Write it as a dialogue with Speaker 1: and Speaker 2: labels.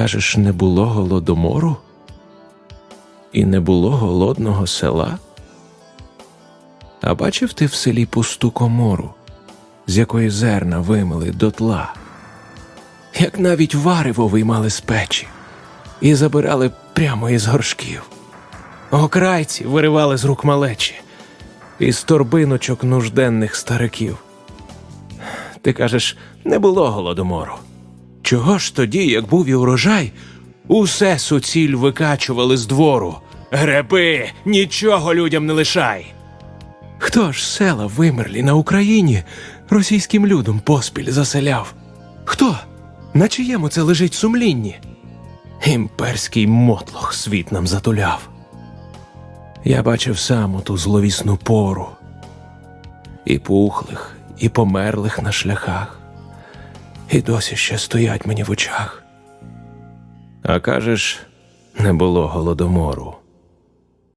Speaker 1: Кажеш, не було голодомору? І не було голодного села? А бачив ти в селі пусту комору, з якої зерна вимили дотла, як навіть варево виймали з печі і забирали прямо із горшків. Окрайці виривали з рук малечі, із торбиночок нужденних стариків. Ти кажеш, не було голодомору. Чого ж тоді, як був і урожай, усе суціль викачували з двору? Греби, нічого людям не лишай. Хто ж села вимерлі на Україні російським людом поспіль заселяв? Хто? На чиєму це лежить сумлінні? Імперський мотлох світ нам затуляв. Я бачив сам у ту зловісну пору, і пухлих, і померлих на шляхах, і досі ще стоять мені в очах. А кажеш, не було голодомору.